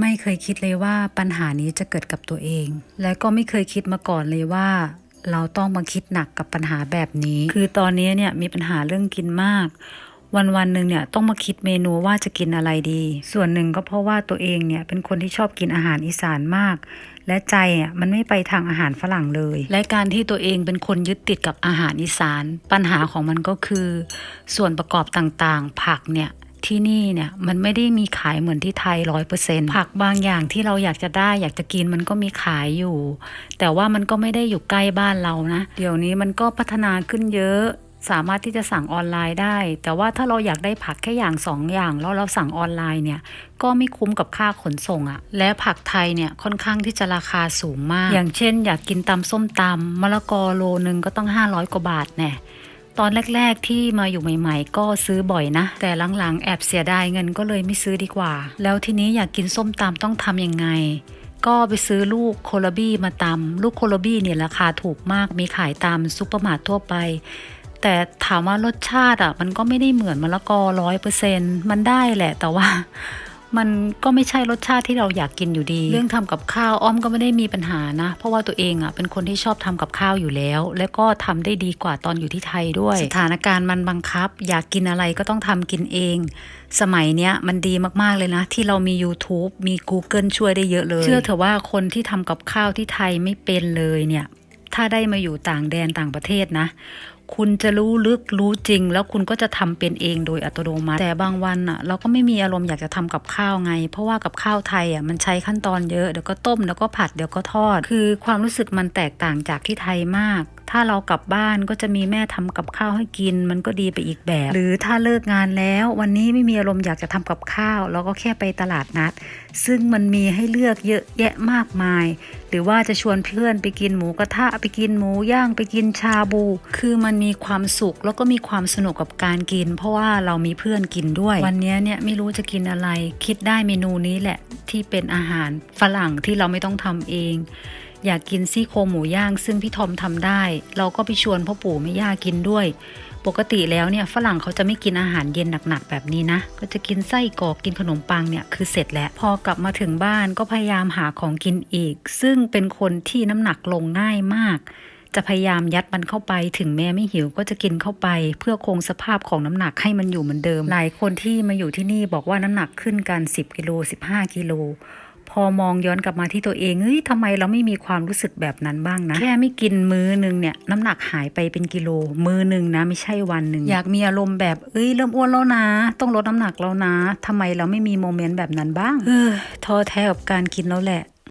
ไม่เคยคิดเลยว่าปัญหานี้จะเกิดกับตัวเอง และก็ไม่เคยคิดมาก่อนเลยว่า เราต้องมาคิดหนักกับปัญหาแบบนี้ คือตอนนี้เนี่ยมีปัญหาเรื่องกินมาก วันวันหนึ่งเนี่ยต้องมาคิดเมนูว่าจะกินอะไรดี ส่วนหนึ่งก็เพราะว่าตัวเองเนี่ยเป็นคนที่ชอบกินอาหารอีสานมาก และใจอะมันไม่ไปทางอาหารฝรั่งเลย และการที่ตัวเองเป็นคนยึดติดกับอาหารอีสาน ปัญหาของมันก็คือ ส่วนประกอบต่างๆ ผักเนี่ย ที่นี่เนี่ยมันไม่ได้มีขายเหมือนที่ไทยร้อยเปอร์เซ็นผักบางอย่างที่เราอยากจะได้อยากจะกินมันก็มีขายอยู่ แต่ว่ามันก็ไม่ได้อยู่ใกล้บ้านเรานะ เดี๋ยวนี้มันก็พัฒนาขึ้นเยอะสามารถที่จะสั่งออนไลน์ได้ แต่ว่าถ้าเราอยากได้ผักแค่อย่างสองอย่างแล้วเราสั่งออนไลน์เนี่ย ก็ไม่คุ้มกับค่าขนส่งอะและผักไทยเนี่ยค่อนข้างที่จะราคาสูงมาก อย่างเช่น อยากกินตำส้มตำมะละกอโลนึงก็ต้อง 500 กว่าบาทแน่ ตอนแรก ๆ ที่มาอยู่ใหม่ ๆ ก็ซื้อบ่อยนะ แต่หลังๆ แอบเสียดายเงินก็เลยไม่ซื้อดีกว่า แล้วทีนี้อยากกินส้มตำต้องทำยังไง ก็ไปซื้อลูกโคลบี้มาตำลูกโคลบี้เนี่ยราคาถูกมากมีขายตามซุปเปอร์มาร์ททั่วไป แต่ถามว่ารสชาติอะมันก็ไม่ได้เหมือนมะละกอร้อยเปอร์เซ็นมันได้แหละแต่ว่า มันก็ไม่ใช่รสชาติที่เราอยากกินอยู่ดี เรื่องทำกับข้าวอ้อมก็ไม่ได้มีปัญหานะ เพราะว่าตัวเองอะเป็นคนที่ชอบทำกับข้าวอยู่แล้ว และก็ทำได้ดีกว่าตอนอยู่ที่ไทยด้วย สถานการณ์มันบังคับ อยากกินอะไรก็ต้องทำกินเอง สมัยเนี้ยมันดีมากๆเลยนะ ที่เรามี YouTube มี Google ช่วยได้เยอะเลย เชื่อเถอะว่าคนที่ทำกับข้าวที่ไทยไม่เป็นเลยเนี่ย ถ้าได้มาอยู่ต่างแดนต่างประเทศนะ คุณจะรู้ลึกรู้จริง แล้วคุณก็จะทำเป็นเองโดยอัตโนมัติ แต่บางวันอะเราก็ไม่มีอารมณ์อยากจะทำกับข้าวไง เพราะว่ากับข้าวไทยอะมันใช้ขั้นตอนเยอะเดี๋ยวก็ต้มเดี๋ยวก็ผัดเดี๋ยวก็ทอด คือความรู้สึกมันแตกต่างจากที่ไทยมาก ถ้าเรากลับบ้านก็จะมีแม่ทำกับข้าวให้กิน มันก็ดีไปอีกแบบ หรือถ้าเลิกงานแล้ว วันนี้ไม่มีอารมณ์อยากจะทำกับข้าว เราก็แค่ไปตลาดนัด ซึ่งมันมีให้เลือกเยอะแยะมากมาย หรือว่าจะชวนเพื่อนไปกินหมูกระทะไปกินหมูย่างไปกินชาบู คือมันมีความสุขแล้วก็มีความสนุกกับการกิน เพราะว่าเรามีเพื่อนกินด้วย วันนี้เนี่ยไม่รู้จะกินอะไร คิดได้เมนูนี้แหละที่เป็นอาหารฝรั่งที่เราไม่ต้องทำเอง อยากกินซี่โครงหมูย่าง ซึ่งพี่ทอมทำได้ เราก็ไปชวนพ่อปู่แม่ย่ากินด้วย ปกติแล้วเนี่ยฝรั่งเขาจะไม่กินอาหารเย็นหนักๆแบบนี้นะ ก็จะกินไส้กรอกกินขนมปังเนี่ยคือเสร็จแล้วพอกลับมาถึงบ้านก็พยายามหาของกินอีก ซึ่งเป็นคนที่น้ำหนักลงง่ายมากจะพยายามยัดมันเข้าไป ถึงแม้ไม่หิวก็จะกินเข้าไป เพื่อคงสภาพของน้ำหนักให้มันอยู่เหมือนเดิม หลายคนที่มาอยู่ที่นี่บอกว่าน้ำหนักขึ้นกัน 10 กิโล 15 กิโล พอมองย้อนกลับมาที่ตัวเองเฮ้ยทำไมเราไม่มีความรู้สึกแบบนั้นบ้างนะ แค่ไม่กินมื้อหนึงเนี่ยน้ำหนักหายไปเป็นกิโล มื้อหนึ่งนะไม่ใช่วันหนึ่งอยากมีอารมณ์แบบเอ้ยเริ่มอ้วนแล้วนะ ต้องลดน้ำหนักแล้วนะทำไมเราไม่มีโมเมนต์แบบนั้นบ้างเออท้อแท้กับการกินแล้วแหละ